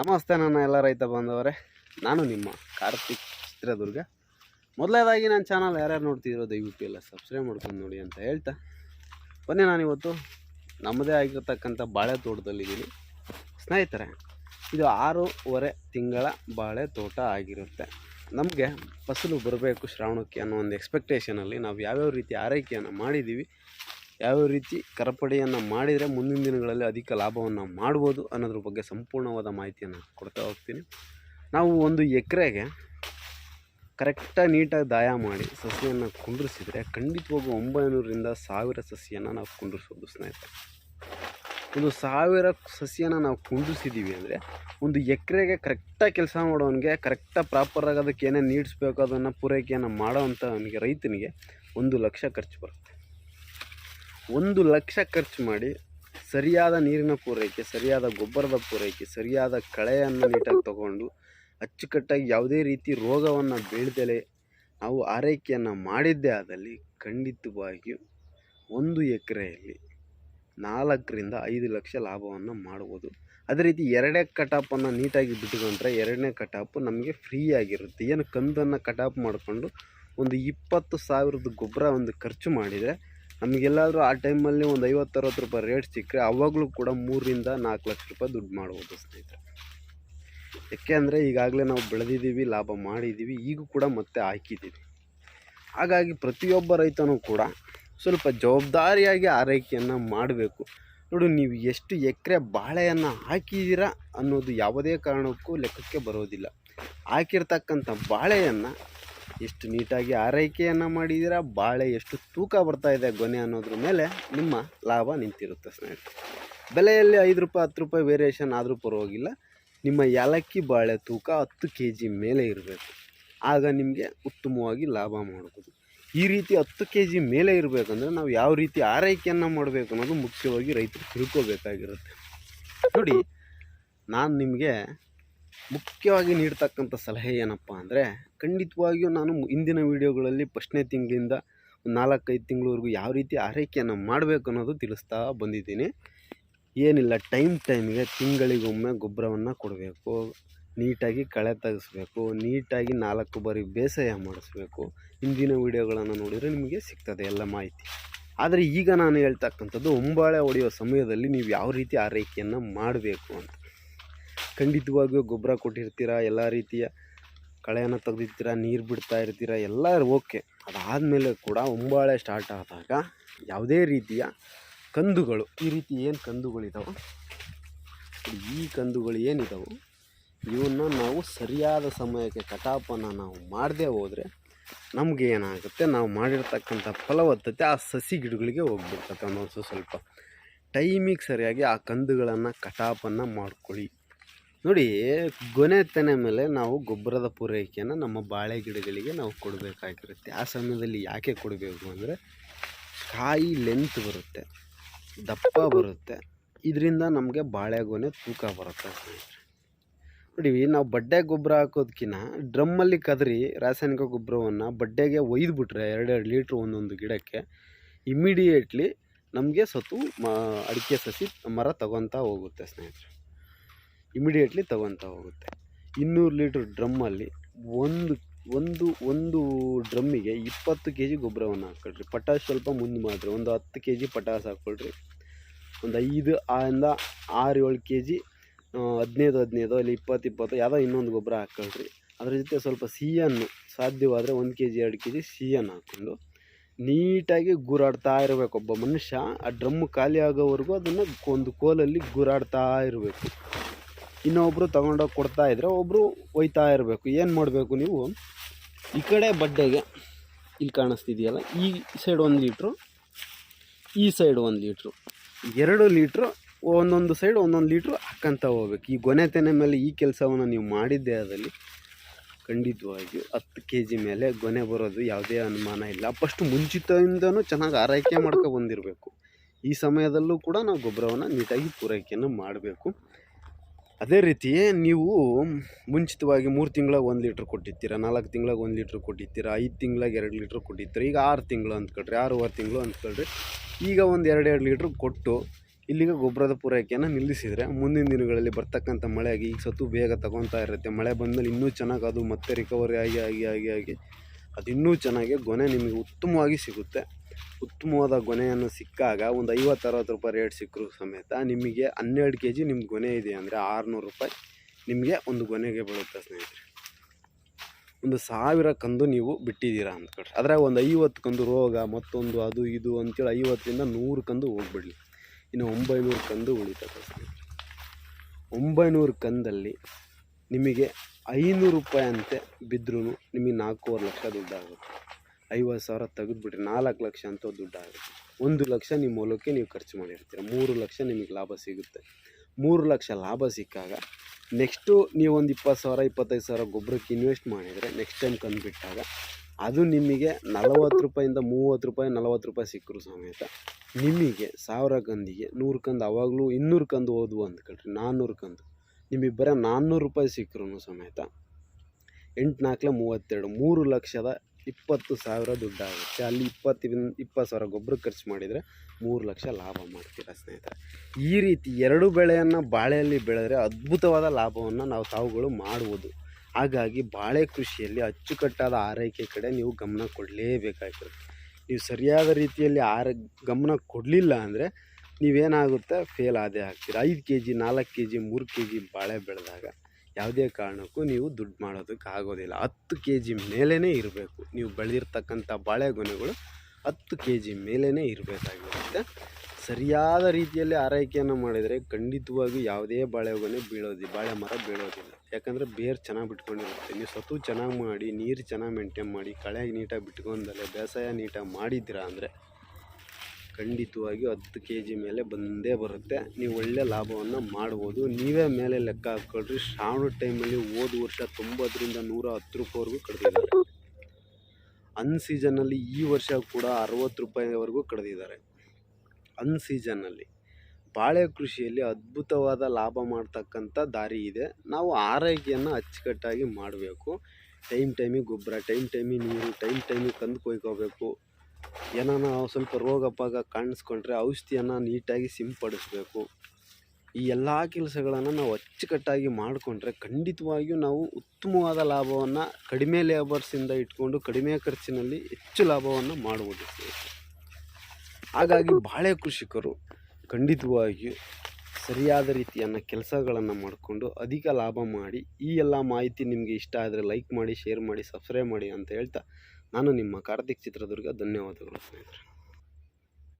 ನಮಸ್ತೆ ನನ್ನ ಎಲ್ಲ ರೈತ ಬಾಂಧವರೇ. ನಾನು ನಿಮ್ಮ ಕಾರ್ತಿಕ್ ಚಿತ್ರದುರ್ಗ. ಮೊದಲನೇದಾಗಿ ನನ್ನ ಚಾನಲ್ ಯಾರ್ಯಾರು ನೋಡ್ತಿದ್ದೀರೋ ದಯವಿಟ್ಟು ಎಲ್ಲ ಸಬ್ಸ್ಕ್ರೈಬ್ ಮಾಡ್ಕೊಂಡು ನೋಡಿ ಅಂತ ಹೇಳ್ತಾ. ಬನ್ನಿ ನಾನಿವತ್ತು ನಮ್ಮದೇ ಆಗಿರ್ತಕ್ಕಂಥ ಬಾಳೆ ತೋಟದಲ್ಲಿದ್ದೀನಿ ಸ್ನೇಹಿತರೆ, ಇದು ಆರೂವರೆ ತಿಂಗಳ ಬಾಳೆ ತೋಟ ಆಗಿರುತ್ತೆ. ನಮಗೆ ಫಸಲು ಬರಬೇಕು ಶ್ರಾವಣಕ್ಕೆ ಅನ್ನೋ ಒಂದು ಎಕ್ಸ್ಪೆಕ್ಟೇಷನಲ್ಲಿ ನಾವು ಯಾವ್ಯಾವ ರೀತಿ ಆರೈಕೆಯನ್ನು ಮಾಡಿದ್ದೀವಿ ಯಾವ್ಯಾವ ರೀತಿ ಕರಪಡಿಯನ್ನು ಮಾಡಿದರೆ ಮುಂದಿನ ದಿನಗಳಲ್ಲಿ ಅಧಿಕ ಲಾಭವನ್ನು ಮಾಡ್ಬೋದು ಅನ್ನೋದ್ರ ಬಗ್ಗೆ ಸಂಪೂರ್ಣವಾದ ಮಾಹಿತಿಯನ್ನು ಕೊಡ್ತಾ ಹೋಗ್ತೀನಿ. ನಾವು ಒಂದು ಎಕರೆಗೆ ಕರೆಕ್ಟಾಗಿ ನೀಟಾಗಿ ದಾಯ ಮಾಡಿ ಸಸಿಯನ್ನು ಕುಂಡ್ರಿಸಿದರೆ ಖಂಡಿತವಾಗೂ ಒಂಬೈನೂರರಿಂದ ಸಾವಿರ ಸಸಿಯನ್ನು ನಾವು ಕುಂಡ್ರಿಸ್ಬೋದು ಸ್ನೇಹಿತರೆ. ಒಂದು ಸಾವಿರ ಸಸಿಯನ್ನು ನಾವು ಕುಂಡ್ರಿಸಿದ್ದೀವಿ ಅಂದರೆ ಒಂದು ಎಕರೆಗೆ ಕರೆಕ್ಟಾಗಿ ಕೆಲಸ ಮಾಡೋವನಿಗೆ ಕರೆಕ್ಟಾಗಿ ಪ್ರಾಪರಾಗಿ ಅದಕ್ಕೆ ಏನೇನು ನೀಡಿಸ್ಬೇಕು ಅದನ್ನು ಪೂರೈಕೆಯನ್ನು ಮಾಡೋವಂಥವನಿಗೆ ರೈತನಿಗೆ ಒಂದು ಲಕ್ಷ ಖರ್ಚು ಬರುತ್ತೆ. ಒಂದು ಲಕ್ಷ ಖರ್ಚು ಮಾಡಿ ಸರಿಯಾದ ನೀರಿನ ಪೂರೈಕೆ, ಸರಿಯಾದ ಗೊಬ್ಬರದ ಪೂರೈಕೆ, ಸರಿಯಾದ ಕಳೆಯನ್ನು ನೀಟಾಗಿ ತಗೊಂಡು ಅಚ್ಚುಕಟ್ಟಾಗಿ ಯಾವುದೇ ರೀತಿ ರೋಗವನ್ನು ಬೀಳ್ದಲೆ ನಾವು ಆರೈಕೆಯನ್ನು ಮಾಡಿದ್ದೇ ಆದಲ್ಲಿ ಖಂಡಿತವಾಗಿಯೂ ಒಂದು ಎಕರೆಯಲ್ಲಿ ನಾಲ್ಕರಿಂದ ಐದು ಲಕ್ಷ ಲಾಭವನ್ನು ಮಾಡ್ಬೋದು. ಅದೇ ರೀತಿ ಎರಡನೇ ಕಟಾಪನ್ನು ನೀಟಾಗಿ ಬಿಟ್ಕೊಂಡ್ರೆ ಎರಡನೇ ಕಟಾಪು ನಮಗೆ ಫ್ರೀ ಆಗಿರುತ್ತೆ ಏನು ಕಂದನ್ನು ಕಟಾಪ್ ಮಾಡಿಕೊಂಡು ಒಂದು ಇಪ್ಪತ್ತು ಸಾವಿರದ ಗೊಬ್ಬರ ಒಂದು ಖರ್ಚು ಮಾಡಿದರೆ ನಮಗೆಲ್ಲಾದರೂ ಆ ಟೈಮಲ್ಲಿ ಒಂದು ಐವತ್ತು ಅರವತ್ತು ರೂಪಾಯಿ ರೇಟ್ ಸಿಕ್ಕರೆ ಅವಾಗಲೂ ಕೂಡ ಮೂರರಿಂದ ನಾಲ್ಕು ಲಕ್ಷ ರೂಪಾಯಿ ದುಡ್ಡು ಮಾಡ್ಬೋದು ಸ್ನೇಹಿತರೆ. ಯಾಕೆ ಅಂದರೆ ಈಗಾಗಲೇ ನಾವು ಬೆಳೆದಿದ್ದೀವಿ, ಲಾಭ ಮಾಡಿದ್ದೀವಿ, ಈಗೂ ಕೂಡ ಮತ್ತೆ ಹಾಕಿದ್ದೀವಿ. ಹಾಗಾಗಿ ಪ್ರತಿಯೊಬ್ಬ ರೈತನೂ ಕೂಡ ಸ್ವಲ್ಪ ಜವಾಬ್ದಾರಿಯಾಗಿ ಆರೈಕೆಯನ್ನು ಮಾಡಬೇಕು. ನೋಡು, ನೀವು ಎಷ್ಟು ಎಕರೆ ಬಾಳೆಯನ್ನು ಹಾಕಿದ್ದೀರಾ ಅನ್ನೋದು ಯಾವುದೇ ಕಾರಣಕ್ಕೂ ಲೆಕ್ಕಕ್ಕೆ ಬರೋದಿಲ್ಲ. ಹಾಕಿರ್ತಕ್ಕಂಥ ಬಾಳೆಯನ್ನು ಎಷ್ಟು ನೀಟಾಗಿ ಆರೈಕೆಯನ್ನು ಮಾಡಿದ್ದೀರಾ ಬಾಳೆ ಎಷ್ಟು ತೂಕ ಬರ್ತಾ ಇದೆ ಗೊನೆ ಅನ್ನೋದ್ರ ಮೇಲೆ ನಿಮ್ಮ ಲಾಭ ನಿಂತಿರುತ್ತೆ ಸ್ನೇಹಿತರೆ. ಬೆಲೆಯಲ್ಲಿ ಐದು ರೂಪಾಯಿ, ಹತ್ತು ರೂಪಾಯಿ ವೇರಿಯೇಷನ್ ಆದರೂ ಪರವಾಗಿಲ್ಲ. ನಿಮ್ಮ ಏಲಕ್ಕಿ ಬಾಳೆ ತೂಕ ಹತ್ತು ಕೆ ಜಿ ಮೇಲೆ ಇರಬೇಕು. ಆಗ ನಿಮಗೆ ಉತ್ತಮವಾಗಿ ಲಾಭ ಮಾಡ್ಬೋದು. ಈ ರೀತಿ ಹತ್ತು ಕೆ ಜಿ ಮೇಲೆ ಇರಬೇಕಂದ್ರೆ ನಾವು ಯಾವ ರೀತಿ ಆರೈಕೆಯನ್ನು ಮಾಡಬೇಕು ಅನ್ನೋದು ಮುಖ್ಯವಾಗಿ ರೈತರು ತಿಳ್ಕೋಬೇಕಾಗಿರುತ್ತೆ. ನೋಡಿ, ನಾನು ನಿಮಗೆ ಮುಖ್ಯವಾಗಿ ನೀಡ್ತಕ್ಕಂಥ ಸಲಹೆ ಏನಪ್ಪ ಅಂದರೆ, ಖಂಡಿತವಾಗಿಯೂ ನಾನು ಇಂದಿನ ವೀಡಿಯೋಗಳಲ್ಲಿ ಫಸ್ಟ್ನೇ ತಿಂಗಳಿಂದ ಒಂದು ನಾಲ್ಕೈದು ತಿಂಗಳವರೆಗೂ ಯಾವ ರೀತಿ ಆರೈಕೆಯನ್ನು ಮಾಡಬೇಕು ಅನ್ನೋದು ತಿಳಿಸ್ತಾ ಬಂದಿದ್ದೀನಿ. ಏನಿಲ್ಲ, ಟೈಮ್ ಟೈಮಿಗೆ ತಿಂಗಳಿಗೊಮ್ಮೆ ಗೊಬ್ಬರವನ್ನು ಕೊಡಬೇಕು, ನೀಟಾಗಿ ಕಳೆ ತೆಗೆಸ್ಬೇಕು, ನೀಟಾಗಿ ನಾಲ್ಕು ಬಾರಿ ಬೇಸಾಯ ಮಾಡಿಸ್ಬೇಕು. ಹಿಂದಿನ ವೀಡಿಯೋಗಳನ್ನು ನೋಡಿದರೆ ನಿಮಗೆ ಸಿಗ್ತದೆ ಎಲ್ಲ ಮಾಹಿತಿ. ಆದರೆ ಈಗ ನಾನು ಹೇಳ್ತಕ್ಕಂಥದ್ದು, ಒಂಬಾಳೆ ಹೊಡೆಯುವ ಸಮಯದಲ್ಲಿ ನೀವು ಯಾವ ರೀತಿ ಆರೈಕೆಯನ್ನು ಮಾಡಬೇಕು ಅಂತ. ಖಂಡಿತವಾಗಿಯೂ ಗೊಬ್ಬರ ಕೊಟ್ಟಿರ್ತೀರ, ಎಲ್ಲ ರೀತಿಯ ಕಳೆಯನ್ನು ತೆಗ್ದಿರ್ತೀರ, ನೀರು ಬಿಡ್ತಾ ಇರ್ತೀರ, ಎಲ್ಲ ಓಕೆ. ಅದಾದಮೇಲೆ ಕೂಡ ಉಂಬಾಳೆ ಸ್ಟಾರ್ಟ್ ಆದಾಗ ಯಾವುದೇ ರೀತಿಯ ಕಂದುಗಳು, ಈ ರೀತಿ ಏನು ಕಂದುಗಳಿದಾವೆ? ಈ ಕಂದುಗಳು ಏನಿದಾವೆ? ಇವನ್ನ ನಾವು ಸರಿಯಾದ ಸಮಯಕ್ಕೆ ಕಟಾಪನ್ನು ನಾವು ಮಾಡದೇ ಹೋದರೆ ನಮಗೆ ಏನಾಗುತ್ತೆ? ನಾವು ಮಾಡಿರ್ತಕ್ಕಂಥ ಫಲವತ್ತತೆ ಆ ಸಸಿ ಗಿಡಗಳಿಗೆ ಹೋಗ್ಬಿಡ್ತಕ್ಕಂಥ ಸ್ವಲ್ಪ ಟೈಮಿಗೆ ಸರಿಯಾಗಿ ಆ ಕಂದುಗಳನ್ನು ಕಟಾಪನ್ನು ಮಾಡ್ಕೊಳ್ಳಿ. ನೋಡಿ, ಗೊನೆ ತೆನೆ ಮೇಲೆ ನಾವು ಗೊಬ್ಬರದ ಪೂರೈಕೆಯನ್ನು ನಮ್ಮ ಬಾಳೆ ಗಿಡಗಳಿಗೆ ನಾವು ಕೊಡಬೇಕಾಗಿರುತ್ತೆ. ಆ ಸಮಯದಲ್ಲಿ ಯಾಕೆ ಕೊಡಬೇಕು ಅಂದರೆ, ಕಾಯಿ ಲೆಂತ್ ಬರುತ್ತೆ, ದಪ್ಪ ಬರುತ್ತೆ, ಇದರಿಂದ ನಮಗೆ ಬಾಳೆಗೊನೆ ತೂಕ ಬರುತ್ತೆ. ನೋಡಿ, ನಾವು ಬಡ್ಡೆ ಗೊಬ್ಬರ ಹಾಕೋದಕ್ಕಿಂತ ಡ್ರಮ್ಮಲ್ಲಿ ಕದರಿ ರಾಸಾಯನಿಕ ಗೊಬ್ಬರವನ್ನು ಬಡ್ಡೆಗೆ ಒಯ್ದುಬಿಟ್ರೆ ಎರಡೆರಡು ಲೀಟ್ರ್ ಒಂದೊಂದು ಗಿಡಕ್ಕೆ ಇಮ್ಮಿಡಿಯೇಟ್ಲಿ ನಮಗೆ ಸತು ಮ, ಅಡಿಕೆ ಸಸಿ ಮರ ತಗೊತಾ ಹೋಗುತ್ತೆ ಸ್ನೇಹಿತರೆ. ಇಮಿಡಿಯೇಟ್ಲಿ ತಗೊತಾ ಹೋಗುತ್ತೆ. ಇನ್ನೂರು ಲೀಟ್ರ್ ಡ್ರಮ್ಮಲ್ಲಿ ಒಂದು ಒಂದು ಒಂದು ಡ್ರಮ್ಮಿಗೆ ಇಪ್ಪತ್ತು ಕೆ ಜಿ ಗೊಬ್ಬರವನ್ನು ಹಾಕ್ಕೊಳ್ರಿ. ಪಟಾಸ್ ಸ್ವಲ್ಪ ಮುಂದೆ ಮಾಡಿರಿ. ಒಂದು ಹತ್ತು ಕೆ ಜಿ ಪಟಾಸ್ ಹಾಕ್ಕೊಳ್ರಿ. ಒಂದು ಐದು ಆರಿಂದ ಆರು ಏಳು ಕೆ ಜಿ ಹದಿನೈದು ಹದಿನೈದು ಅಲ್ಲಿ ಇಪ್ಪತ್ತು ಇಪ್ಪತ್ತು ಯಾವುದೋ ಇನ್ನೊಂದು ಗೊಬ್ಬರ ಹಾಕ್ಕೊಳ್ರಿ. ಅದ್ರ ಜೊತೆ ಸ್ವಲ್ಪ ಸಿಹಿಯನ್ನು ಸಾಧ್ಯವಾದರೆ ಒಂದು ಕೆ ಜಿ ಎರಡು ಕೆ ಜಿ ಸಿಹಿಯನ್ನು ಹಾಕ್ಕೊಂಡು ನೀಟಾಗಿ ಗುರಾಡ್ತಾ ಇರಬೇಕು. ಒಬ್ಬ ಮನುಷ್ಯ ಆ ಡ್ರಮ್ ಖಾಲಿ ಆಗೋವರೆಗೂ ಅದನ್ನು ಒಂದು ಕೋಲಲ್ಲಿ ಗುರಾಡ್ತಾ ಇರಬೇಕು. ಇನ್ನೊಬ್ಬರು ತೊಗೊಂಡೋಗಿ ಕೊಡ್ತಾ ಇದ್ರೆ ಒಬ್ಬರು ಒಯ್ತಾ ಇರಬೇಕು. ಏನು ಮಾಡಬೇಕು ನೀವು? ಈ ಕಡೆ ಬಡ್ಡೆಗೆ ಇಲ್ಲಿ ಕಾಣಿಸ್ತಿದೆಯಲ್ಲ, ಈ ಸೈಡ್ ಒಂದು ಲೀಟ್ರು ಈ ಸೈಡ್ ಒಂದು ಲೀಟ್ರು ಎರಡು ಲೀಟ್ರು ಒಂದೊಂದು ಸೈಡ್ ಒಂದೊಂದು ಲೀಟ್ರು ಹಾಕ್ಕಂತ ಹೋಗ್ಬೇಕು. ಈ ಗೊನೆ ತೆನೆ ಮೇಲೆ ಈ ಕೆಲಸವನ್ನು ನೀವು ಮಾಡಿದ್ದೇ ಅದರಲ್ಲಿ ಖಂಡಿತವಾಗಿಯೂ ಹತ್ತು ಕೆ ಜಿ ಮೇಲೆ ಗೊನೆ ಬರೋದು ಯಾವುದೇ ಅನುಮಾನ ಇಲ್ಲ. ಫಸ್ಟ್ ಮುಂಚಿತದಿಂದನೂ ಚೆನ್ನಾಗಿ ಆರೈಕೆ ಮಾಡ್ಕೊ ಬಂದಿರಬೇಕು. ಈ ಸಮಯದಲ್ಲೂ ಕೂಡ ನಾವು ಗೊಬ್ಬರವನ್ನು ನೀಟಾಗಿ ಪೂರೈಕೆಯನ್ನು ಮಾಡಬೇಕು. ಅದೇ ರೀತಿ ನೀವು ಮುಂಚಿತವಾಗಿ ಮೂರು ತಿಂಗಳಾಗ ಒಂದು ಲೀಟ್ರ್ ಕೊಟ್ಟಿರ್ತೀರ, ನಾಲ್ಕು ತಿಂಗಳಾಗ ಒಂದು ಲೀಟ್ರ್ ಕೊಟ್ಟಿರ್ತೀರ, ಐದು ತಿಂಗಳಾಗ ಎರಡು ಲೀಟ್ರ್ ಕೊಟ್ಟಿರ್ತೀರ, ಈಗ ಆರು ತಿಂಗಳು ಅಂದ್ಕೊಳ್ರಿ ಆರೂವರೆ ತಿಂಗಳು ಅಂದ್ಕೊಳ್ರಿ ಈಗ ಒಂದು ಎರಡು ಎರಡು ಲೀಟ್ರ್ ಕೊಟ್ಟು ಇಲ್ಲಿಗೆ ಗೊಬ್ಬರದ ಪೂರೈಕೆಯನ್ನು ನಿಲ್ಲಿಸಿದರೆ ಮುಂದಿನ ದಿನಗಳಲ್ಲಿ ಬರ್ತಕ್ಕಂಥ ಮಳೆಯಾಗಿ ಈಗ ಸತ್ತು ಬೇಗ ತಗೊತಾ ಇರುತ್ತೆ. ಮಳೆ ಬಂದಮೇಲೆ ಇನ್ನೂ ಚೆನ್ನಾಗಿ ಅದು ಮತ್ತೆ ರಿಕವರಿ ಆಗಿ ಆಗಿ ಆಗಿ ಆಗಿ, ಅದು ಇನ್ನೂ ಚೆನ್ನಾಗಿ, ಗೊನೆ ನಿಮಗೆ ಉತ್ತಮವಾಗಿ ಸಿಗುತ್ತೆ. ಉತ್ತಮವಾದ ಗೊನೆಯನ್ನು ಸಿಕ್ಕಾಗ ಒಂದು ಐವತ್ತು ಅರವತ್ತು ರೂಪಾಯಿ ರೇಟ್ ಸಿಕ್ಕರು ಸಮೇತ ನಿಮಗೆ ಹನ್ನೆರಡು ಕೆ ಜಿ ನಿಮ್ಗೆ ಗೊನೆ ಇದೆ ಅಂದರೆ ಆರುನೂರು ರೂಪಾಯಿ ನಿಮಗೆ ಒಂದು ಗೊನೆಗೆ ಬೀಳುತ್ತೆ ಸ್ನೇಹಿತರೆ. ಒಂದು ಸಾವಿರ ಕಂದು ನೀವು ಬಿಟ್ಟಿದ್ದೀರಾ ಅಂದ್ಕೊಳ್ರಿ ಅದ್ರಾಗ ಒಂದು ಐವತ್ತು ಕಂದು ರೋಗ, ಮತ್ತೊಂದು ಅದು ಇದು ಅಂತೇಳಿ ಐವತ್ತರಿಂದ ನೂರು ಕಂದು ಹೋಗ್ಬಿಡಲಿ. ಇನ್ನು ಒಂಬೈನೂರು ಕಂದು ಉಳಿತದೆ ಸ್ನೇಹಿತರೆ. ಒಂಬೈನೂರು ಕಂದಲ್ಲಿ ನಿಮಗೆ ಐನೂರು ರೂಪಾಯಿ ಅಂತೆ ಬಿದ್ದರೂ ನಿಮಗೆ ನಾಲ್ಕೂವರೆ ಲಕ್ಷ ದುಡ್ಡಾಗುತ್ತೆ. ಐವತ್ತು ಸಾವಿರ ತೆಗೆದುಬಿಟ್ರೆ ನಾಲ್ಕು ಲಕ್ಷ ಅಂತ ದುಡ್ಡಾಗುತ್ತೆ ಒಂದು ಲಕ್ಷ ನಿಮ್ಮ ಹೊಲಕ್ಕೆ ನೀವು ಖರ್ಚು ಮಾಡಿರ್ತೀರ. ಮೂರು ಲಕ್ಷ ನಿಮಗೆ ಲಾಭ ಸಿಗುತ್ತೆ. ಮೂರು ಲಕ್ಷ ಲಾಭ ಸಿಕ್ಕಾಗ ನೆಕ್ಸ್ಟು ನೀವು ಒಂದು ಇಪ್ಪತ್ತು ಸಾವಿರ, ಇಪ್ಪತ್ತೈದು ಸಾವಿರ ಗೊಬ್ಬರಕ್ಕೆ ಇನ್ವೆಸ್ಟ್ ಮಾಡಿದರೆ ನೆಕ್ಸ್ಟ್ ಟೈಮ್ ಕಂದುಬಿಟ್ಟಾಗ ಅದು ನಿಮಗೆ ನಲವತ್ತು ರೂಪಾಯಿಂದ ಮೂವತ್ತು ರೂಪಾಯಿ, ನಲವತ್ತು ರೂಪಾಯಿ ಸಿಕ್ಕರು ಸಮೇತ ನಿಮಗೆ ಸಾವಿರ ಕಂದಿಗೆ ನೂರು ಕಂದು ಆವಾಗಲೂ ಇನ್ನೂರು ಕಂದು ಹೋದ್ವು ಅಂದ್ಕೊಳ್ರಿ ನಾನ್ನೂರು ಕಂದು. ನಿಮಗೆ ಬರೋ ನಾನ್ನೂರು ರೂಪಾಯಿ ಸಿಕ್ಕರೂ ಸಮೇತ ಎಂಟು ನಾಲ್ಕಲೆ ಮೂವತ್ತೆರಡು, ಮೂರು ಲಕ್ಷದ ಇಪ್ಪತ್ತು ಸಾವಿರ ದುಡ್ಡಾಗುತ್ತೆ. ಅಲ್ಲಿ ಇಪ್ಪತ್ತರಿಂದ ಇಪ್ಪತ್ತು ಸಾವಿರ ಗೊಬ್ಬರ ಖರ್ಚು ಮಾಡಿದರೆ ಮೂರು ಲಕ್ಷ ಲಾಭ ಮಾಡ್ತೀರಾ ಸ್ನೇಹಿತರೆ. ಈ ರೀತಿ ಎರಡು ಬೆಳೆಯನ್ನು ಬಾಳೆಯಲ್ಲಿ ಬೆಳೆದರೆ ಅದ್ಭುತವಾದ ಲಾಭವನ್ನು ನಾವು ತಾವುಗಳು ಮಾಡುವುದು. ಹಾಗಾಗಿ ಬಾಳೆ ಕೃಷಿಯಲ್ಲಿ ಅಚ್ಚುಕಟ್ಟಾದ ಆರೈಕೆ ಕಡೆ ನೀವು ಗಮನ ಕೊಡಲೇಬೇಕಾಗಿರುತ್ತೆ ನೀವು ಸರಿಯಾದ ರೀತಿಯಲ್ಲಿ ಆರ, ಗಮನ ಕೊಡಲಿಲ್ಲ ಅಂದರೆ ನೀವೇನಾಗುತ್ತೆ ಫೇಲ್ ಆದೇ ಆಗ್ತೀರ. ಐದು ಕೆ ಜಿ ನಾಲ್ಕು ಕೆ ಜಿ ಮೂರು ಕೆ ಜಿ ಬಾಳೆ ಬೆಳೆದಾಗ ಯಾವುದೇ ಕಾರಣಕ್ಕೂ ನೀವು ದುಡ್ಡು ಮಾಡೋದಕ್ಕೆ ಆಗೋದಿಲ್ಲ. ಹತ್ತು ಕೆ ಜಿ ಮೇಲೇ ಇರಬೇಕು. ನೀವು ಬೆಳೆದಿರ್ತಕ್ಕಂಥ ಬಾಳೆಗೊನೆಗಳು ಹತ್ತು ಕೆ ಜಿ ಮೇಲೇ ಇರಬೇಕಾಗಿರುತ್ತೆ. ಸರಿಯಾದ ರೀತಿಯಲ್ಲಿ ಆರೈಕೆಯನ್ನು ಮಾಡಿದರೆ ಖಂಡಿತವಾಗಿ ಯಾವುದೇ ಬಾಳೆಗೊನೆ ಬೀಳೋದಿ, ಬಾಳೆ ಮರ ಬೀಳೋದಿಲ್ಲ. ಯಾಕಂದರೆ ಬೇರು ಚೆನ್ನಾಗಿ ಬಿಟ್ಕೊಂಡಿರುತ್ತೆ. ನೀವು ಸತು ಚೆನ್ನಾಗಿ ಮಾಡಿ, ನೀರು ಚೆನ್ನಾಗಿ ಮೇಂಟೈನ್ ಮಾಡಿ, ಕಳೆ ನೀಟಾಗಿ ಬಿಟ್ಕೊಂಡಲ್ಲೇ ಬೇಸಾಯ ನೀಟಾಗಿ ಮಾಡಿದ್ದೀರಾ ಅಂದರೆ ಖಂಡಿತವಾಗಿಯೂ ಹತ್ತು ಕೆ ಜಿ ಮೇಲೆ ಬಂದೇ ಬರುತ್ತೆ. ನೀವು ಒಳ್ಳೆಯ ಲಾಭವನ್ನು ಮಾಡ್ಬೋದು. ನೀವೇ ಮೇಲೆ ಲೆಕ್ಕ ಹಾಕ್ಕೊಳ್ರಿ. ಶ್ರಾವಣ ಟೈಮಲ್ಲಿ ಹೋದ ವರ್ಷ ತೊಂಬತ್ತರಿಂದ ನೂರ ಹತ್ತು ರೂಪಾಯಿವರೆಗೂ ಕಡ್ದಿದ್ದಾರೆ. ಅನ್ ಸೀಸನಲ್ಲಿ ಈ ವರ್ಷ ಕೂಡ ಅರವತ್ತು ರೂಪಾಯಿವರೆಗೂ ಕಡ್ದಿದ್ದಾರೆ. ಅನ್ ಸೀಸನಲ್ಲಿ ಬಾಳೆ ಕೃಷಿಯಲ್ಲಿ ಅದ್ಭುತವಾದ ಲಾಭ ಮಾಡ್ತಕ್ಕಂಥ ದಾರಿ ಇದೆ. ನಾವು ಆರೈಕೆಯನ್ನು ಅಚ್ಚುಕಟ್ಟಾಗಿ ಮಾಡಬೇಕು. ಟೈಮ್ ಟೈಮಿಗೆ ಗೊಬ್ಬರ, ಟೈಮ್ ಟೈಮಿಗೆ ನೀರು, ಟೈಮ್ ಟೈಮಿಗೆ ಕಂದು ಕೊಯ್ಕೋಬೇಕು. ಏನಾನ ಸ್ವಲ್ಪ ರೋಗ ಪಾಗ ಕಾಣಿಸ್ಕೊಂಡ್ರೆ ಔಷಧಿಯನ್ನು ನೀಟಾಗಿ ಸಿಂಪಡಿಸ್ಬೇಕು ಈ ಎಲ್ಲ ಕೆಲಸಗಳನ್ನು ನಾವು ಅಚ್ಚುಕಟ್ಟಾಗಿ ಮಾಡಿಕೊಂಡ್ರೆ ಖಂಡಿತವಾಗಿಯೂ ನಾವು ಉತ್ತಮವಾದ ಲಾಭವನ್ನು ಕಡಿಮೆ ಲೇಬರ್ಸಿಂದ ಇಟ್ಕೊಂಡು ಕಡಿಮೆ ಖರ್ಚಿನಲ್ಲಿ ಹೆಚ್ಚು ಲಾಭವನ್ನು ಸ್ನೇಹಿತರೆ. ಹಾಗಾಗಿ ಬಾಳೆ ಕೃಷಿಕರು ಖಂಡಿತವಾಗಿಯೂ ಸರಿಯಾದ ರೀತಿಯನ್ನು ಕೆಲಸಗಳನ್ನು ಮಾಡಿಕೊಂಡು ಅಧಿಕ ಲಾಭ ಮಾಡಿ ಈ ಎಲ್ಲ ಮಾಹಿತಿ ನಿಮಗೆ ಇಷ್ಟ ಆದರೆ ಲೈಕ್ ಮಾಡಿ ಶೇರ್ ಮಾಡಿ ಸಬ್ಸ್ಕ್ರೈಬ್ ಮಾಡಿ ಅಂತ ಹೇಳ್ತಾ ನಾನು ನಿಮ್ಮ ಕಾರ್ತಿಕ್ ಚಿತ್ರದುರ್ಗ ಧನ್ಯವಾದಗಳು ಸ್ನೇಹಿತರೆ.